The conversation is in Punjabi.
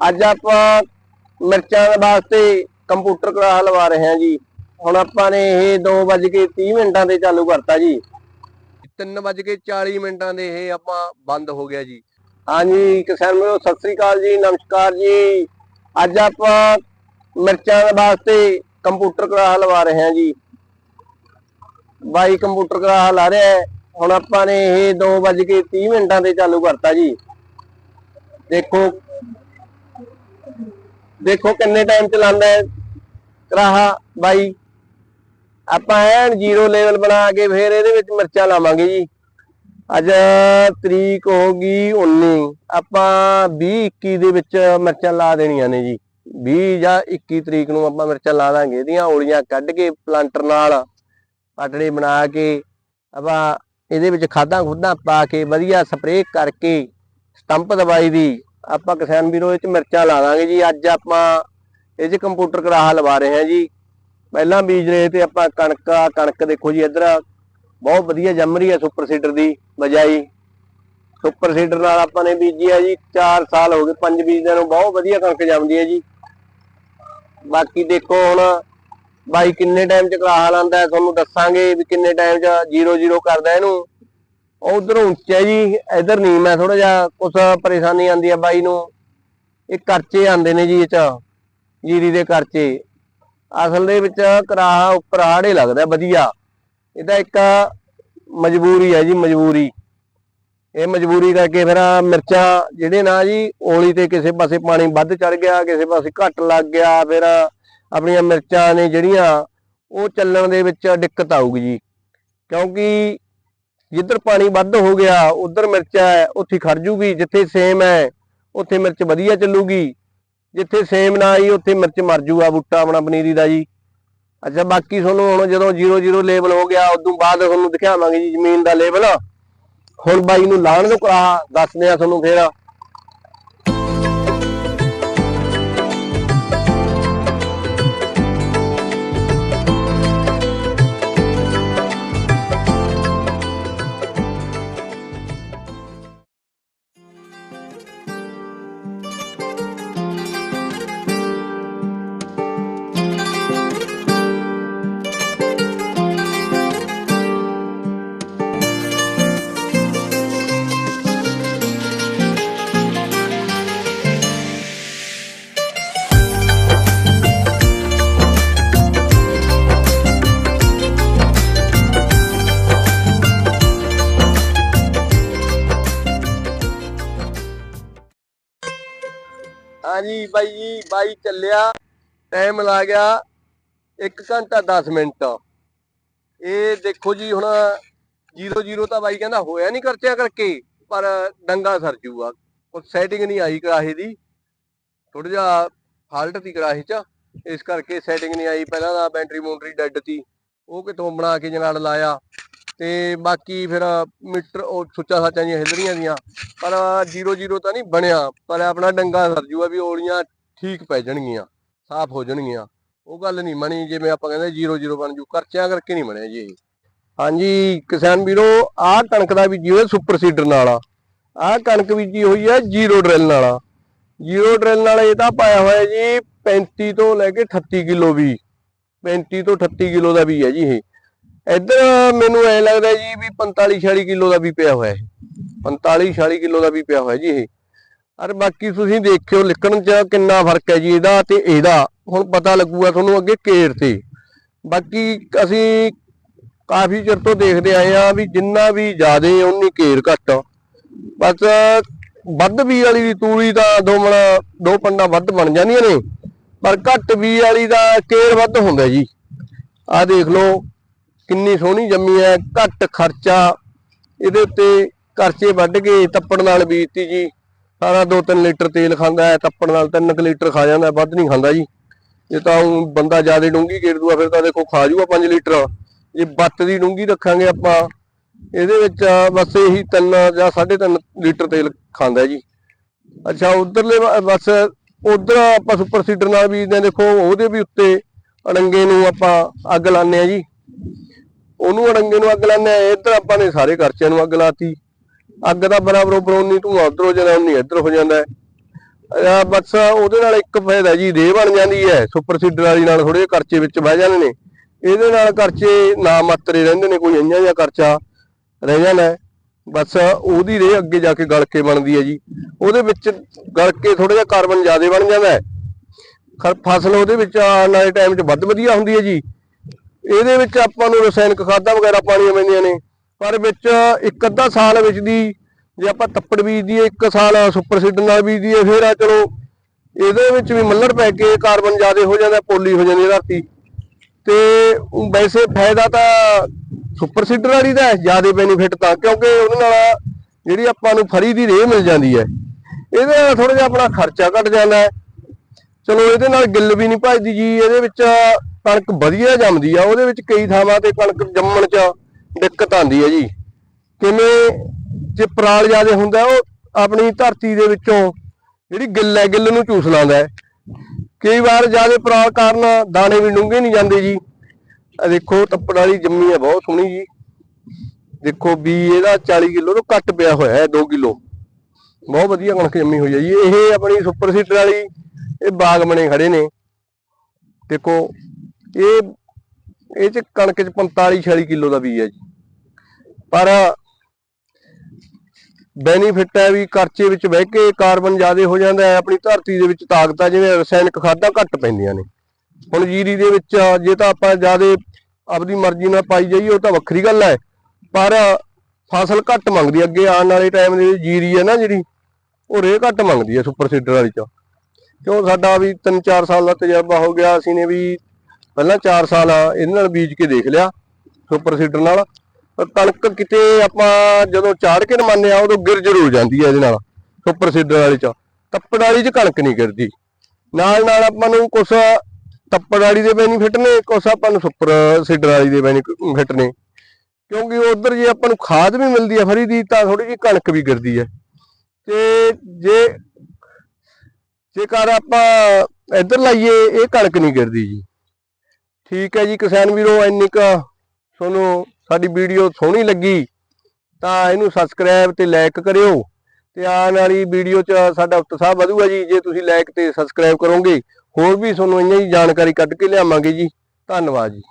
ਅੱਜ ਆਪਾਂ ਮਿਰਚਾਂ ਦੇ ਵਾਸਤੇ ਕੰਪਿਊਟਰ ਕਰਾ ਲਵਾ ਰਹੇ ਹਾਂ ਜੀ। ਹੁਣ ਆਪਾਂ ਨੇ ਇਹ 2:30 ਮਿੰਟਾਂ ਤੇ ਚਾਲੂ ਕਰਤਾ ਜੀ। 3:40 ਮਿੰਟਾਂ ਦੇ ਇਹ ਆਪਾਂ ਬੰਦ ਹੋ ਗਿਆ ਜੀ। ਹਾਂਜੀ, ਕਿਸਾਨ ਮੇਰੋ ਸਤਿ ਸ੍ਰੀ ਅਕਾਲ ਜੀ, ਨਮਸਕਾਰ ਜੀ। ਅੱਜ ਆਪਾਂ ਮਿਰਚਾਂ ਦੇ ਵਾਸਤੇ ਕੰਪਿਊਟਰ ਕਰਾ ਲਵਾ ਰਹੇ ਹਾਂ ਜੀ। ਬਾਈ ਕੰਪਿਊਟਰ ਕਰਾ ਲਾ ਰਿਹਾ ਹੈ। ਹੁਣ ਆਪਾਂ ਨੇ ਇਹ 2:30 ਮਿੰਟਾਂ ਤੇ ਚਾਲੂ ਕਰਤਾ ਜੀ। ਦੇਖੋ ਦੇਖੋ ਕਿੰਨੇ ਟਾਈਮ ਚਲਾਉਂਦਾ ਹੈ। ਕਰਾਹਾ, ਬਾਈ। ਆਪਾਂ ਐਨ ਜ਼ੀਰੋ ਲੈਵਲ ਬਣਾ ਕੇ ਫਿਰ ਇਹਦੇ ਵਿੱਚ ਮਿਰਚਾਂ ਲਾਵਾਂਗੇ ਜੀ। ਅੱਜ ਤਰੀਕ ਹੋ ਗਈ 19 ਆਪਾਂ 20 21 ਦੇ ਵਿੱਚ ਮਿਰਚਾਂ ਲਾ ਦੇਣੀਆਂ ਨੇ ਜੀ। 20 ਜਾਂ 21 ਤਰੀਕ ਨੂੰ ਆਪਾਂ ਮਿਰਚਾਂ ਲਾ ਦਾਂਗੇ। ਇਹਦੀਆਂ ਔਲੀਆਂ ਕੱਢ ਕੇ ਪਲਾਂਟਰ ਨਾਲ ਪਟੜੇ ਬਣਾ ਕੇ ਆਪਾਂ ਇਹਦੇ ਵਿੱਚ ਖਾਦਾਂ ਖੁੱਦਾਂ ਪਾ ਕੇ ਵਧੀਆ ਸਪਰੇਅ ਕਰਕੇ ਸਟੰਪ ਦਵਾਈ ਦੀ ਆਪਾਂ ਕਿਸਾਨ ਵੀਰੋ ਇਹ ਚ ਮਿਰਚਾਂ ਲਾ ਦਾਂਗੇ ਜੀ। ਅੱਜ ਆਪਾਂ ਇਹ ਚ ਕੰਪਿਊਟਰ ਕਰਾਹਾ ਲਵਾ ਰਹੇ ਹਾਂ ਜੀ। ਪਹਿਲਾਂ ਬੀਜ ਰਹੇ ਤੇ ਆਪਾਂ ਕਣਕ ਕਣਕ ਦੇਖੋ ਜੀ, ਇੱਧਰ ਬਹੁਤ ਵਧੀਆ ਜੰਮ ਰਹੀ ਹੈ ਸੁਪਰ ਸੀਡਰ ਦੀ ਬਜਾਈ। ਸੁਪਰ ਸੀਡਰ ਨਾਲ ਆਪਾਂ ਨੇ ਬੀਜੀ ਹੈ ਜੀ 4 ਸਾਲ ਹੋ ਗਏ, ਪੰਜ ਬੀਜਦਿਆਂ ਨੂੰ ਬਹੁਤ ਵਧੀਆ ਕਣਕ ਜੰਮਦੀ ਹੈ ਜੀ। ਬਾਕੀ ਦੇਖੋ ਹੁਣ ਬਾਈ ਕਿੰਨੇ ਟਾਈਮ ਚ ਕਰਾਹਾ ਲਾਂਦਾ ਤੁਹਾਨੂੰ ਦੱਸਾਂਗੇ ਵੀ ਕਿੰਨੇ ਟਾਈਮ ਚ 00 ਕਰਦਾ ਇਹਨੂੰ। ਉਧਰੋਂ ਉੱਚਾ ਜੀ, ਇਧਰ ਨਹੀਂ, ਮੈਂ ਥੋੜਾ ਜਿਹਾ ਕੁਛ ਪਰੇਸ਼ਾਨੀ ਆਂਦੀ ਆ ਬਾਈ ਨੂੰ। ਇਹ ਕਰਚੇ ਆਂਦੇ ਨੇ ਜੀ ਇਹ ਚ, ਜੀਰੀ ਦੇ ਕਰਚੇ। ਅਸਲ ਦੇ ਵਿੱਚ ਕਰਾਹਾ ਉੱਪਰ ਹਾੜੇ ਲੱਗਦਾ, ਵਧੀਆ। ਇਹਦਾ ਇੱਕ ਮਜਬੂਰੀ ਹੈ ਜੀ, ਮਜਬੂਰੀ। ਇਹ ਮਜਬੂਰੀ ਕਰਕੇ ਫਿਰ ਮਿਰਚਾਂ ਜਿਹੜੇ ਨਾ ਜੀ ਓਲੀ ਤੇ ਕਿਸੇ ਪਾਸੇ ਪਾਣੀ ਵੱਧ ਚੜ ਗਿਆ, ਕਿਸੇ ਪਾਸੇ ਘੱਟ ਲੱਗ ਗਿਆ, ਫਿਰ ਆਪਣੀਆਂ ਮਿਰਚਾਂ ਨੇ ਜਿਹੜੀਆਂ, ਉਹ ਚੱਲਣ ਦੇ ਵਿੱਚ ਦਿੱਕਤ ਆਊਗੀ ਜੀ। ਕਿਉਂਕਿ ਜਿੱਧਰ ਪਾਣੀ ਵੱਧ ਹੋ ਗਿਆ, ਉਧਰ ਮਿਰਚ ਹੈ, ਉੱਥੇ ਖੜ ਜੂਗੀ, ਜਿੱਥੇ ਸੇਮ ਹੈ, ਉੱਥੇ ਮਿਰਚ ਵਧੀਆ ਚੱਲੂਗੀ। ਜਿੱਥੇ ਸੇਮ ਨਾ ਆਈ, ਉੱਥੇ ਮਿਰਚ ਮਰ ਜੂਗਾ, ਬੂਟਾ ਆਪਣਾ ਪਨੀਰੀ ਦਾ ਜੀ। ਅੱਛਾ, ਬਾਕੀ ਤੁਹਾਨੂੰ ਹੁਣ ਜਦੋਂ 00 ਲੈਵਲ ਹੋ ਗਿਆ, ਉਦੋਂ ਬਾਅਦ ਤੁਹਾਨੂੰ ਦਿਖਾਵਾਂਗੇ ਜੀ ਜ਼ਮੀਨ ਦਾ ਲੈਵਲ ਹੁਣ ਬਾਈ ਨੂੰ ਲਾਣ ਨੂੰ ਕਰਾ ਦੱਸਦੇ ਆ ਤੁਹਾਨੂੰ ਫੇਰ। ਹਾਂਜੀ ਬਾਈ ਜੀ, ਬਾਈ ਚੱਲਿਆ। ਟਾਈਮ ਲਾ ਗਿਆ 1 ਘੰਟਾ 10 ਮਿੰਟ। ਇਹ ਦੇਖੋ ਜੀ ਹੁਣ 00 ਤਾਂ ਬਾਈ ਕਹਿੰਦਾ ਹੋਇਆ ਨਹੀਂ ਖਰਚਿਆ ਕਰਕੇ, ਪਰ ਡੰਗਾ ਸਰ ਜੂਗਾ। ਉਹ ਸੈਟਿੰਗ ਨਹੀਂ ਆਈ ਕਰਾਹੇ ਦੀ। ਥੋੜਾ ਜਿਹਾ ਫਾਲਟ ਸੀ ਕਰਾਹੇ 'ਚ। ਇਸ ਕਰਕੇ ਸੈਟਿੰਗ ਨਹੀਂ ਆਈ। ਪਹਿਲਾਂ ਤਾਂ ਬੈਟਰੀ ਮੋਟਰੀ ਡੈੱਡ ਸੀ। ਉਹ ਕਿਤੋਂ ਬਣਾ ਕੇ ਜਨਾਲ ਲਾਇਆ। ਤੇ ਬਾਕੀ ਫਿਰ ਮੀਟਰ ਉਹ ਸੁੱਚਾ ਸਾਚਾਂ ਦੀਆਂ ਹਿੱਲਰੀਆਂ ਦੀਆਂ, ਪਰ 00 ਤਾਂ ਨਹੀਂ ਬਣਿਆ, ਪਰ ਆਪਣਾ ਡੰਗਾ ਸਰ ਜੂਗਾ ਵੀ ਔਲੀਆਂ ਠੀਕ ਪੈ ਜਾਣਗੀਆਂ, ਸਾਫ਼ ਹੋ ਜਾਣਗੀਆਂ। ਉਹ ਗੱਲ ਨਹੀਂ ਬਣੀ, ਜਿਵੇਂ ਆਪਾਂ ਕਹਿੰਦੇ 00 ਬਣ ਜੂ ਖਰਚਿਆਂ ਕਰਕੇ ਨਹੀਂ ਬਣਿਆ ਜੀ ਇਹ। ਹਾਂਜੀ, ਕਿਸਾਨ ਵੀਰੋ, ਆਹ ਕਣਕ ਦਾ ਬੀਜੀ ਹੋਇਆ ਸੁਪਰ ਸੀਡਰ ਨਾਲ, ਆਹ ਕਣਕ ਬੀਜੀ ਹੋਈ ਹੈ ਜ਼ੀਰੋ ਡਰਿਲ ਨਾਲ। ਜ਼ੀਰੋ ਡਰਿਲ ਨਾਲ ਇਹ ਤਾਂ ਪਾਇਆ ਹੋਇਆ ਜੀ 35 ਤੋਂ ਲੈ ਕੇ 38 ਕਿਲੋ ਵੀ 35 ਤੋਂ 38 ਕਿਲੋ ਦਾ ਵੀ ਹੈ ਜੀ ਇਹ। ਇੱਧਰ ਮੈਨੂੰ ਐ ਲੱਗਦਾ ਜੀ ਵੀ 45 46 ਕਿਲੋ ਦਾ ਵੀ ਪਿਆ ਹੋਇਆ ਹੈ 45 46 ਕਿਲੋ ਦਾ ਵੀ ਪਿਆ ਹੋਇਆ ਜੀ ਇਹ। ਅਰ ਬਾਕੀ ਤੁਸੀਂ ਦੇਖਿਓ ਲਿਖਣ ਚ ਕਿੰਨਾ ਫ਼ਰਕ ਹੈ ਜੀ ਇਹਦਾ ਤੇ ਇਹਦਾ। ਹੁਣ ਪਤਾ ਲੱਗੂਗਾ ਤੁਹਾਨੂੰ ਅੱਗੇ ਕੇਰ ਤੇ। ਬਾਕੀ ਅਸੀਂ ਕਾਫੀ ਚਿਰ ਤੋਂ ਦੇਖਦੇ ਆਏ ਆ ਵੀ ਜਿੰਨਾ ਵੀ ਜ਼ਿਆਦੇ ਉਨੀ ਕੇਰ ਘੱਟ ਬਸ ਵੱਧ ਵੀ ਵਾਲੀ ਦੀ ਤੂੜੀ ਤਾਂ ਦੋ ਮਣ, ਦੋ ਪੰਡਾ ਵੱਧ ਬਣ ਜਾਂਦੀਆਂ ਨੇ। ਪਰ ਘੱਟ ਵੀ ਵਾਲੀ ਦਾ ਕੇਰ ਵੱਧ ਹੁੰਦਾ ਜੀ। ਆਹ ਦੇਖ ਲਓ। ਕਿੰਨੀ ਸੋਹਣੀ ਜੰਮੀ ਹੈ, ਘੱਟ ਖਰਚਾ, ਇਹਦੇ ਉੱਤੇ ਕਰਚੇ ਵੱਢ ਕੇ ਤੱਪੜ ਨਾਲ ਬੀਜਤੀ ਜੀ। ਸਾਰਾ 2-3 ਲੀਟਰ ਤੇਲ ਖਾਂਦਾ ਹੈ, ਤੱਪੜ ਨਾਲ 3 ਲੀਟਰ ਖਾ ਜਾਂਦਾ ਵੱਧ ਨਹੀਂ ਖਾਂਦਾ ਜੀ। ਜੇ ਤਾਂ ਊਂ ਬੰਦਾ ਜ਼ਿਆਦਾ ਡੂੰਗੀ ਗੇੜ ਦੂਆ, ਫਿਰ ਤਾਂ ਦੇਖੋ ਖਾ ਜੂਗਾ 5 ਲੀਟਰ। ਜੇ ਬੱਤ ਦੀ ਡੂੰਗੀ ਰੱਖਾਂਗੇ ਆਪਾਂ, ਇਹਦੇ ਵਿੱਚ ਬਸ ਇਹੀ 3 ਜਾਂ 3.5 ਲੀਟਰ ਤੇਲ ਖਾਂਦਾ ਜੀ। ਅੱਛਾ, ਉਧਰਲੇ ਬਸ ਉਧਰ ਆਪਾਂ ਸੁਪਰ ਸੀਡਰ ਨਾਲ ਬੀਜਦੇ ਦੇਖੋ ਉਹਦੇ ਵੀ ਉੱਤੇ ਅੜੰਗੇ ਨੂੰ ਆਪਾਂ ਅੱਗ ਲਾਉਂਦੇ ਆ ਜੀ। ਉਹਨੂੰ ਅੜੰਗੇ ਨੂੰ ਅੱਗ ਲਾਉਂਦੇ ਆ ਇੱਧਰ ਆਪਾਂ ਨੇ ਸਾਰੇ ਖਰਚਿਆਂ ਨੂੰ ਅੱਗ ਲਾਤੀ। ਅੱਗ ਦਾ ਬਰਾਬਰ ਬਰੋਨੀ ਧੂਆਂ, ਉਧਰ ਜਾਂਦਾ ਉਨੀ, ਇੱਧਰ ਹੋ ਜਾਂਦਾ ਹੈ। ਬਸ ਉਹਦੇ ਨਾਲ ਇੱਕ ਫਾਇਦਾ ਜੀ ਰੇ ਬਣ ਜਾਂਦੀ ਹੈ, ਸੁਪਰ ਸੀਡਰ ਵਾਲੀ ਨਾਲ ਥੋੜੇ ਜਿਹੇ ਖਰਚੇ ਵਿੱਚ ਬਹਿ ਜਾਂਦੇ ਨੇ। ਇਹਦੇ ਨਾਲ ਖਰਚੇ ਨਾ ਮਾਤਰੇ ਰਹਿੰਦੇ ਨੇ, ਕੋਈ ਇੰਨਾ ਜਿਹਾ ਖਰਚਾ ਰਹਿ ਜਾਂਦਾ ਬਸ ਉਹਦੀ ਰੇਹ ਅੱਗੇ ਜਾ ਕੇ ਗਲ ਕੇ ਬਣਦੀ ਹੈ ਜੀ। ਉਹਦੇ ਵਿੱਚ ਗਲ ਕੇ ਥੋੜਾ ਜਿਹਾ ਕਾਰਬਨ ਜ਼ਿਆਦਾ ਬਣ ਜਾਂਦਾ ਹੈ। ਖ- ਫਸਲ ਉਹਦੇ ਵਿੱਚ ਆਉਣ ਵਾਲੇ ਟਾਈਮ 'ਚ ਵੱਧ ਵਧੀਆ ਹੁੰਦੀ ਹੈ ਜੀ। ਇਹਦੇ ਵਿੱਚ ਆਪਾਂ ਨੂੰ ਰਸਾਇਣਿਕ ਖਾਦਾਂ ਵਗੈਰਾ ਪਾਣੀਆਂ ਪੈਂਦੀਆਂ ਨੇ। ਪਰ ਵਿੱਚ ਇੱਕ ਅੱਧਾ ਸਾਲ ਵਿੱਚ ਦੀ ਜੇ ਆਪਾਂ ਤੱਪੜ ਬੀਜਦੀ ਹੈ ਇੱਕ ਸਾਲ ਸੁਪਰ ਸੀਡਰ ਨਾਲ ਬੀਜਦੀ ਹੈ ਫਿਰ ਆ ਚਲੋ ਇਹਦੇ ਵਿੱਚ ਵੀ ਮੱਲੜ ਪੈ ਕੇ ਕਾਰਬਨ ਜ਼ਿਆਦਾ ਹੋ ਜਾਂਦਾ, ਪੋਲੀ ਹੋ ਜਾਂਦੀ ਹੈ ਧਰਤੀ ਤੇ ਵੈਸੇ ਫਾਇਦਾ ਤਾਂ ਸੁਪਰ ਸੀਡਰ ਵਾਲੀ ਦਾ ਜ਼ਿਆਦਾ ਬੈਨੀਫਿਟ ਤਾਂ, ਕਿਉਂਕਿ ਉਹਦੇ ਨਾਲ ਜਿਹੜੀ ਆਪਾਂ ਨੂੰ ਫਰੀ ਦੀ ਰੇਹ ਮਿਲ ਜਾਂਦੀ ਹੈ ਇਹਦੇ ਨਾਲ ਥੋੜਾ ਜਿਹਾ ਆਪਣਾ ਖਰਚਾ ਘਟ ਜਾਂਦਾ ਹੈ ਚਲੋ ਇਹਦੇ ਨਾਲ ਗਿੱਲ ਵੀ ਨਹੀਂ ਭੱਜਦੀ ਜੀ, ਇਹਦੇ ਵਿੱਚ ਕਣਕ ਵਧੀਆ ਜੰਮਦੀ ਆ, ਉਹਦੇ ਵਿੱਚ ਕਈ ਥਾਵਾਂ ਤੇ ਕਣਕ ਜੰਮਣ 'ਚ ਦਿੱਕਤ ਆਉਂਦੀ ਹੈ ਜੀ। ਕਿਵੇਂ ਜੇ ਪਰਾਲ ਜ਼ਿਆਦਾ ਹੁੰਦਾ, ਉਹ ਆਪਣੀ ਧਰਤੀ ਦੇ ਵਿੱਚੋਂ ਜਿਹੜੀ ਗਿੱਲ ਹੈ, ਗਿੱਲ ਨੂੰ ਚੂਸ ਲਾਉਂਦਾ ਕਈ ਵਾਰ ਜ਼ਿਆਦਾ ਪਰਾਲ ਕਾਰਨ ਦਾਣੇ ਵੀ ਡੂੰਘੇ ਨਹੀਂ ਜਾਂਦੇ ਜੀ। ਆ ਦੇਖੋ ਤੱਪੜ ਵਾਲੀ ਜੰਮੀ ਹੈ ਬਹੁਤ ਸੋਹਣੀ ਜੀ। ਦੇਖੋ, ਵੀ ਇਹਦਾ 40 ਕਿਲੋ ਤੋਂ ਘੱਟ ਪਿਆ ਹੋਇਆ ਹੈ 2 ਕਿਲੋ। ਬਹੁਤ ਵਧੀਆ ਕਣਕ ਜੰਮੀ ਹੋਈ ਹੈ ਜੀ। ਇਹ ਆਪਣੀ ਸੁਪਰ ਸੀਡਰ ਵਾਲੀ, ਇਹ ਬਾਗ ਬਣੇ ਖੜੇ ਨੇ। ਦੇਖੋ ਇਹ ਇਹ ਚ ਕਣਕ ਚ 45 46 ਕਿਲੋ ਦਾ ਬੀਜ ਹੈ ਜੀ। ਪਰ ਬੈਨੀਫਿਟ ਹੈ ਵੀ ਕਰਚੇ ਵਿੱਚ ਬਹਿ ਕੇ ਕਾਰਬਨ ਜ਼ਿਆਦਾ ਹੋ ਜਾਂਦਾ ਹੈ, ਆਪਣੀ ਧਰਤੀ ਦੇ ਵਿੱਚ ਤਾਕਤ ਆ ਜਿਵੇਂ ਰਸਾਇਣਿਕ ਖਾਦਾਂ ਘੱਟ ਪੈਂਦੀਆਂ ਨੇ। ਹੁਣ ਜੀਰੀ ਦੇ ਵਿੱਚ ਜੇ ਤਾਂ ਆਪਾਂ ਜ਼ਿਆਦਾ ਆਪਦੀ ਮਰਜ਼ੀ ਨਾਲ ਪਾਈ ਜਾਈਏ, ਉਹ ਤਾਂ ਵੱਖਰੀ ਗੱਲ ਹੈ। ਪਰ ਫਸਲ ਘੱਟ ਮੰਗਦੀ ਅੱਗੇ ਆਉਣ ਵਾਲੇ ਟਾਈਮ ਦੇ ਵਿੱਚ ਜੀਰੀ ਹੈ ਨਾ ਜਿਹੜੀ, ਉਹ ਰੇ ਘੱਟ ਮੰਗਦੀ ਹੈ, ਸੁਪਰ ਸੀਡਰ ਵਾਲੀ ਚ। ਕਿਉਂ ਸਾਡਾ ਵੀ 3-4 ਸਾਲ ਦਾ ਤਜਰਬਾ ਹੋ ਗਿਆ, ਅਸੀਂ ਨੇ ਵੀ ਪਹਿਲਾਂ 4 ਸਾਲ ਇਹਦੇ ਨਾਲ ਬੀਜ ਕੇ ਦੇਖ ਲਿਆ, ਸੁਪਰ ਸੀਡਰ ਨਾਲ। ਪਰ ਕਣਕ ਕਿਤੇ ਆਪਾਂ ਜਦੋਂ ਚਾੜ ਕੇ ਨਮਾਨੇ ਆ ਉਦੋਂ ਗਿਰ ਜ਼ਰੂਰ ਜਾਂਦੀ ਹੈ ਇਹਦੇ ਨਾਲ, ਸੁਪਰ ਸੀਡਰ ਵਾਲੀ ਚ। ਤੱਪੜ ਵਾਲੀ ਚ ਕਣਕ ਨਹੀਂ ਗਿਰਦੀ। ਨਾਲ ਨਾਲ ਆਪਾਂ ਨੂੰ ਕੁਛ ਤੱਪੜ ਵਾਲੀ ਦੇ ਬੈਨੀਫਿਟ ਨੇ, ਕੁਛ ਆਪਾਂ ਨੂੰ ਸੁਪਰ ਸੀਡਰ ਵਾਲੀ ਦੇ ਬੈਨੀਫਿਟ ਨੇ। ਕਿਉਂਕਿ ਉਧਰ ਜੇ ਆਪਾਂ ਨੂੰ ਖਾਦ ਵੀ ਮਿਲਦੀ ਹੈ ਫਰੀ ਦੀ, ਤਾਂ ਥੋੜੀ ਜਿਹੀ ਕਣਕ ਵੀ ਗਿਰਦੀ ਹੈ। ਤੇ ਜੇ, ਜੇਕਰ ਆਪਾਂ ਇੱਧਰ ਲਾਈਏ, ਇਹ ਕਣਕ ਨਹੀਂ ਗਿਰਦੀ ਜੀ। ਠੀਕ ਹੈ ਜੀ ਕਿਸਾਨ ਵੀਰੋ, ਇੰਨੀ ਕੁ ਤੁਹਾਨੂੰ ਸਾਡੀ ਵੀਡੀਓ ਸੋਹਣੀ ਲੱਗੀ, ਤਾਂ ਇਹਨੂੰ ਸਬਸਕ੍ਰਾਈਬ ਤੇ ਲਾਈਕ ਕਰਿਓ ਤੇ ਆਉਣ ਵਾਲੀ ਵੀਡੀਓ 'ਚ ਸਾਡਾ ਉਤਸ਼ਾਹ ਵਧੂਗਾ ਜੀ, ਜੇ ਤੁਸੀਂ ਲਾਈਕ ਤੇ ਸਬਸਕ੍ਰਾਈਬ ਕਰੋਗੇ, ਹੋਰ ਵੀ ਤੁਹਾਨੂੰ ਇੰਨੀ ਹੀ ਜਾਣਕਾਰੀ ਕੱਢ ਕੇ ਲਿਆਵਾਂਗੇ ਜੀ, ਧੰਨਵਾਦ ਜੀ।